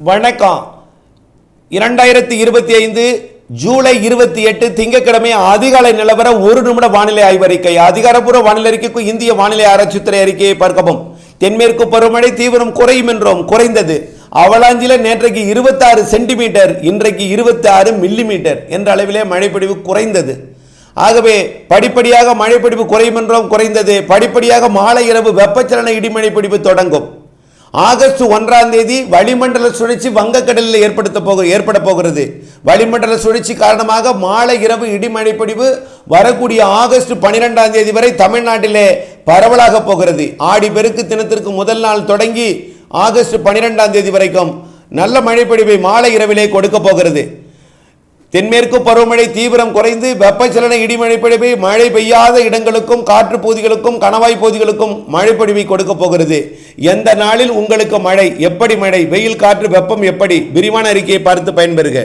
வணக்கம். இரண்டாயிரத்தி இருபத்தி ஐந்து ஜூலை இருபத்தி எட்டு திங்கட்கிழமை அதிகாலை நிலவர ஒரு நிமிட வானிலை ஆய்வறிக்கை அதிகாரப்பூர்வ வானிலை அறிக்கைக்கு இந்திய வானிலை ஆராய்ச்சித்துறை அறிக்கையை பார்க்கவும். தென்மேற்கு பருவமழை தீவிரம் குறையும் என்றோம் குறைந்தது. அவலாஞ்சில நேற்றைக்கு இருபத்தாறு சென்டிமீட்டர் இன்றைக்கு இருபத்தி ஆறு மில்லிமீட்டர் என்ற அளவிலே மழைப்பொழிவு குறைந்தது. ஆகவே படிப்படியாக மழைப்பொழிவு குறையும் என்றும் குறைந்தது. படிப்படியாக மாலை இரவு வெப்பச்சலன இடிமழை பிடிப்பு தொடங்கும். ஆகஸ்ட் ஒன்றாம் தேதி வளிமண்டல சுழற்சி வங்கக்கடலில் ஏற்படுத்த போக ஏற்பட போகிறது. வளிமண்டல சுழற்சி காரணமாக மாலை இரவு இடிமழைப்பொடிவு வரக்கூடிய ஆகஸ்ட் பனிரெண்டாம் தேதி வரை தமிழ்நாட்டிலே பரவலாக போகிறது. ஆடி பெருக்கு தினத்திற்கு முதல் நாள் தொடங்கி ஆகஸ்ட் பனிரெண்டாம் தேதி வரைக்கும் நல்ல மழைப்பொழிவை மாலை இரவிலே கொடுக்க போகிறது. தென்மேற்கு பருவமழை தீவிரம் குறைந்து வெப்பச்சலன இடிமழை பொழிவு மழை பெய்யாத இடங்களுக்கும் காற்று பகுதிகளுக்கும் கணவாய் பகுதிகளுக்கும் மழை பொழிவை கொடுக்க போகிறது. எந்த நாளில் உங்களுக்கு மழை எப்படி மழை வெயில் காற்று வெப்பம் எப்படி? விரிவான அறிக்கையை பார்த்து பயன்பெறுக.